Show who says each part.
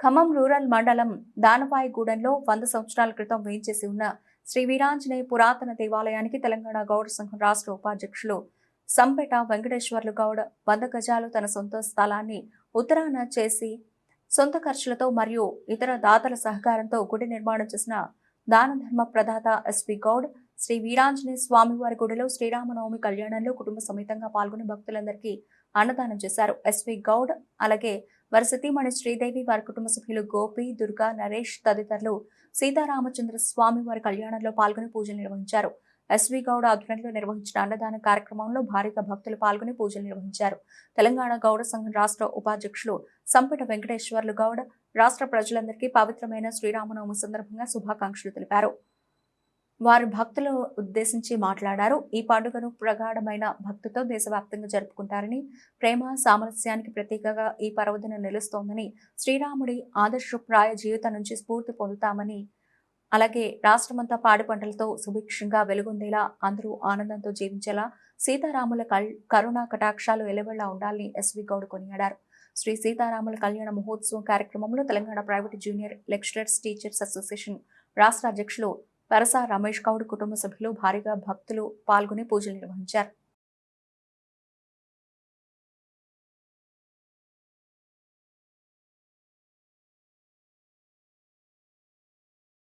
Speaker 1: Khammam rural మండలం దానపాయిగూడెంలో వంద సంవత్సరాల క్రితం వేయించేసి ఉన్న శ్రీ వీరాంజనేయ పురాతన దేవాలయానికి తెలంగాణ గౌడ సంఘం రాష్ట్ర ఉపాధ్యక్షులు సంపేట వెంకటేశ్వర్లు గౌడ్ వంద గజాలు తన సొంత స్థలాన్ని ఉత్తరాన చేసి సొంత ఖర్చులతో మరియు ఇతర దాతల సహకారంతో గుడి నిర్మాణం చేసిన దాన ధర్మ ప్రదాత ఎస్పి గౌడ్ శ్రీ వీరాంజనేయ స్వామివారి గుడిలో శ్రీరామనవమి కళ్యాణంలో కుటుంబ సమేతంగా పాల్గొని భక్తులందరికీ అన్నదానం చేశారు. ఎస్వి గౌడ్ అలాగే వారి సతీమణి శ్రీదేవి వారి కుటుంబ సభ్యులు గోపి దుర్గా నరేష్ తదితరులు సీతారామచంద్ర స్వామి వారి కళ్యాణంలో పాల్గొని పూజలు నిర్వహించారు. ఎస్వి గౌడ్ ఆధ్వర్యంలో నిర్వహించిన అన్నదాన కార్యక్రమంలో భారీగా భక్తులు పాల్గొని పూజలు నిర్వహించారు. తెలంగాణ గౌడ సంఘం రాష్ట్ర ఉపాధ్యక్షులు సంపట వెంకటేశ్వర్లు గౌడ్ రాష్ట్ర ప్రజలందరికీ పవిత్రమైన శ్రీరామనవమి సందర్భంగా శుభాకాంక్షలు తెలిపారు. వారు భక్తులు ఉద్దేశించి మాట్లాడారు. ఈ పండుగను ప్రగాఢమైన భక్తితో దేశవ్యాప్తంగా జరుపుకుంటారని ప్రేమ సామరస్యానికి ప్రతీకగా ఈ పర్వదినం నిలుస్తోందని శ్రీరాముడి ఆదర్శప్రాయ జీవితం నుంచి స్ఫూర్తి పొందుతామని అలాగే రాష్ట్రమంతా పాడి పంటలతో సుభిక్షంగా వెలుగొందేలా అందరూ ఆనందంతో జీవించేలా సీతారాముల కల్- కరుణా కటాక్షాలు ఎలవెళ్ళా ఉండాలని ఎస్వి గౌడ్ కొనియాడారు. శ్రీ సీతారాముల కళ్యాణ మహోత్సవం కార్యక్రమంలో Telangana private junior lecturers teachers association రాష్ట్ర అధ్యక్షులు వరస రమేష్ గౌడ్ కుటుంబ సభ్యులు భారీగా భక్తులు పాల్గొని పూజలు నిర్వహించారు.